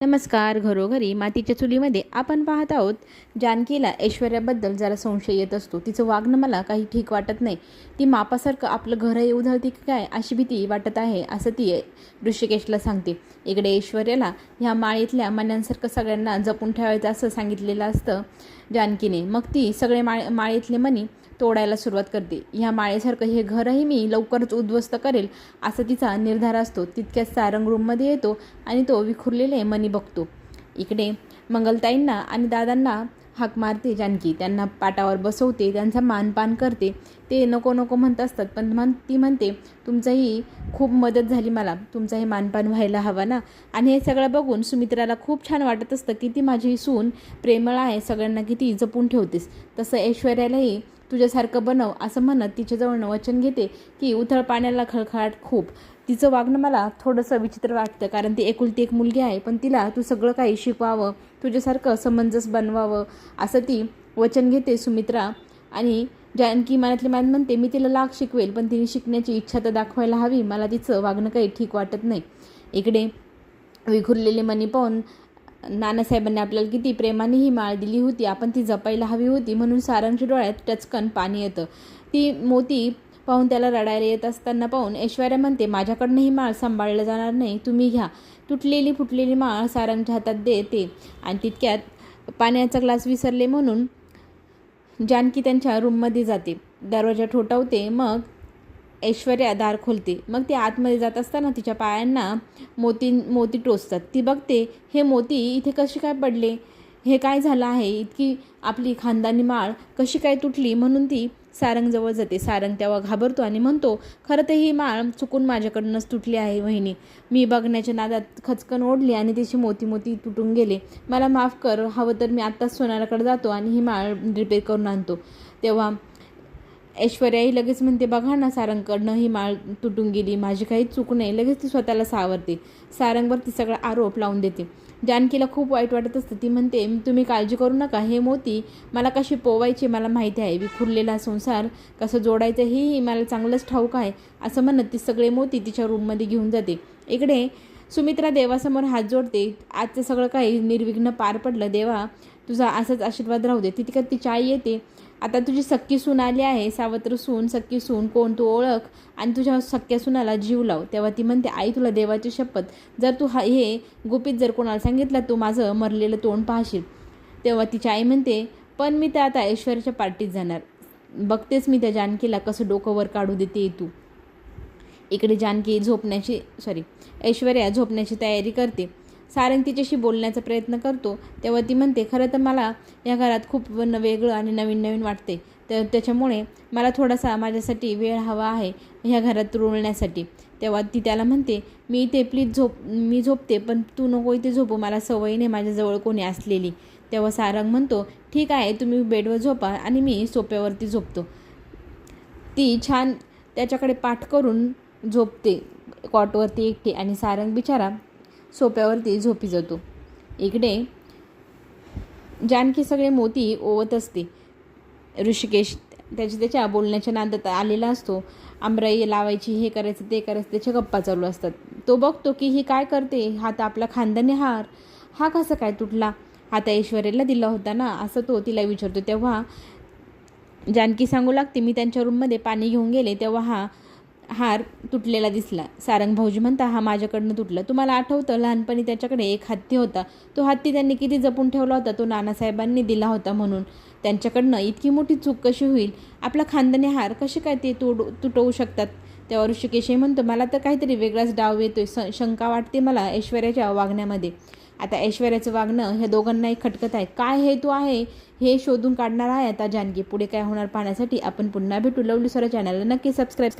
नमस्कार घरोघरी मातीच्या चुलीमध्ये आपण पाहत आहोत जानकीला ऐश्वर्याबद्दल जरा संशय येत असतो. तिचं वागणं मला काही ठीक वाटत नाही. ती मापासारखं आपलं घरही उधळते की काय अशी भीती वाटत आहे असं ती ऋषिकेशला सांगते. इकडे ऐश्वर्याला ह्या माळीतल्या मण्यांसारखं सगळ्यांना जपून ठेवायचं असं सांगितलेलं असतं जानकीने. मग ती सगळे माळ माळीतले मणी तोडायला सुरुवात करते. ह्या माळेसारखं हे घरही मी लवकरच उद्ध्वस्त करेल असा तिचा निर्धार असतो. तितक्याच सारंग रूममध्ये येतो आणि तो विखुरलेले मनी बघतो. इकडे मंगलताईंना आणि दादांना हाक मारते जानकी. त्यांना पाटावर बसवते त्यांचा मानपान करते. ते नको नको म्हणत असतात पण म्हण ती म्हणते तुमचंही खूप मदत झाली मला. तुमचाही मानपान व्हायला हवा ना? आणि हे सगळं बघून सुमित्राला खूप छान वाटत असतं की ती माझी सून प्रेमळ आहे सगळ्यांना किती जपून ठेवतेस. तसं ऐश्वर्यालाही तुझ्यासारखं बनव असं म्हणत तिच्याजवळनं वचन घेते की उथळ पाण्याला खळखळाट खूप. तिचं वागणं मला थोडंसं विचित्र वाटतं कारण ती एकुलती एक मुलगी आहे. पण तिला तू सगळं काही शिकवावं तुझ्यासारखं समंजस बनवावं असं ती वचन घेते सुमित्रा. आणि जानकी मनातली मान म्हणते मी तिला लाख शिकवेल पण तिने शिकण्याची इच्छा तर दाखवायला हवी. मला तिचं वागणं काही ठीक वाटत नाही. इकडे विखुरलेले मनी पाहून नानासाहेबांनी आपल्याला किती प्रेमाने ही माळ दिली होती. आपण ती जपायला हवी होती म्हणून सारांच्या डोळ्यात टचकन पाणी येतं. ती मोती पाहून त्याला रडायला येत असताना पाहून ऐश्वर्या म्हणते माझ्याकडनं ही माळ सांभाळलं जाणार नाही तुम्ही घ्या. तुटलेली फुटलेली माळ सारंगच्या हातात देते. आणि तितक्यात पाण्याचा ग्लास विसरले म्हणून जानकी त्यांच्या रूममध्ये जाते. दरवाजा ठोठावते मग ऐश्वर्या दार खोलते. मग ती आतमध्ये जात असताना तिच्या पायांना मोती मोती टोचतात. ती बघते हे मोती इथे कसे काय पडले? हे काय झालं आहे? इतकी आपली खानदानी माळ कशी काय तुटली? म्हणून ती सारंगजवळ जाते. सारंग तेव्हा घाबरतो आणि म्हणतो खरं तर ही माळ चुकून माझ्याकडूनच तुटली आहे वहिनी. मी बघण्याच्या नादात खचकन ओढली आणि तिची मोती मोती तुटून गेले. मला माफ कर हवं तर मी आत्ताच सोनाराकडे जातो आणि ही माळ रिपेअर करून आणतो. तेव्हा ऐश्वर्याही लगेच म्हणते बघा ना सारंगकडनं ही माळ तुटून गेली माझी काही चूक नाही. लगेच ती स्वतःला सावरते. सारंगवर ती सगळा आरोप लावून देते. जानकीला खूप वाईट वाटत असतं. ती म्हणते तुम्ही काळजी करू नका हे मोती मला कशी पोवायचे मला माहिती आहे. विखुरलेला संसार कसं जोडायचं हेही मला चांगलंच ठाऊक आहे असं म्हणत ती सगळे मोती तिच्या रूममध्ये घेऊन जाते. इकडे सुमित्रा देवासमोर हात जोडते. आजचं सगळं काही निर्विघ्न पार पडलं. देवा तुझा असंच आशीर्वाद राहू दे. तितक्यात तिची आई येते. आता तुझी सख्खी सून आली आहे सावत्र सून सख्खी सून कोण तू ओळख? आणि तुझ्या सख्या सुनाला जीव लाव. तेव्हा ती म्हणते आई तुला देवाची शपथ. जर तू हा हे गुपित जर कोणाला सांगितलं तू माझं मरलेलं तोंड पाहशील. तेव्हा तिची आई म्हणते पण मी त्या आता ऐश्वर्याच्या पार्टीत जाणार. बघतेच मी त्या जानकीला कसं डोकं वर काढू देते तू. इकडे जानकी झोपण्याची सॉरी ऐश्वर्या झोपण्याची तयारी करते. सारंग तिच्याशी बोलण्याचा प्रयत्न करतो. तेव्हा ती म्हणते खरं तर मला या घरात खूप न वेगळं आणि नवीन नवीन वाटते. तर त्याच्यामुळे मला थोडासा माझ्यासाठी वेळ हवा आहे ह्या घरात रुळण्यासाठी. तेव्हा ती त्याला म्हणते मी इथे प्लीज झोप मी झोपते पण तू नको इथे झोपू मला सवयी नाही माझ्याजवळ कोणी असलेली. तेव्हा सारंग म्हणतो ठीक आहे तुम्ही बेडवर झोपा आणि मी सोप्यावरती झोपतो. ती छान त्याच्याकडे पाठ करून झोपते कॉटवरती एकटी. आणि सारंग बिचारा सोप्यावरती झोपी जातो. इकडे जानकी सगळे मोती ओवत असते. ऋषिकेश त्याच्या त्याच्या बोलण्याच्या नादात आलेला असतो. आमराई लावायची हे करायचं ते करायचं त्याच्या गप्पा चालू असतात. तो बघतो की ही काय करते? हा तर आपला खानदानी हार हा कसा काय तुटला? हा त्या ऐश्वर्याला दिला होता ना? असं तो तिला विचारतो. तेव्हा जानकी सांगू लागते मी त्यांच्या रूममध्ये पाणी घेऊन गेले तेव्हा हा हार तुटलेला दिसला. सारंग भाऊजी म्हणता हा माझ्याकडनं तुटला. तुम्हाला आठवतं लहानपणी त्याच्याकडे एक हत्ती होता. तो हत्ती त्यांनी किती जपून ठेवला होता? तो नानासाहेबांनी दिला होता म्हणून. त्यांच्याकडनं इतकी मोठी चूक कशी होईल? आपला खानदानी हार कसे काय ते तोड तुटवू शकतात? तेव्हा ऋषिकेशही म्हणतो मला तर काहीतरी वेगळाच डाव येतोय. स शंका वाटते मला ऐश्वर्याच्या वागण्यामध्ये. आता ऐश्वर्याचं वागणं ह्या दोघांनाही खटकत आहे. काय हेतू आहे? हे शोधून काढणार आहे आता जानकी. पुढे काय होणार पाहण्यासाठी आपण पुन्हा भेटू. लवली सर चॅनलला नक्की सबस्क्राईब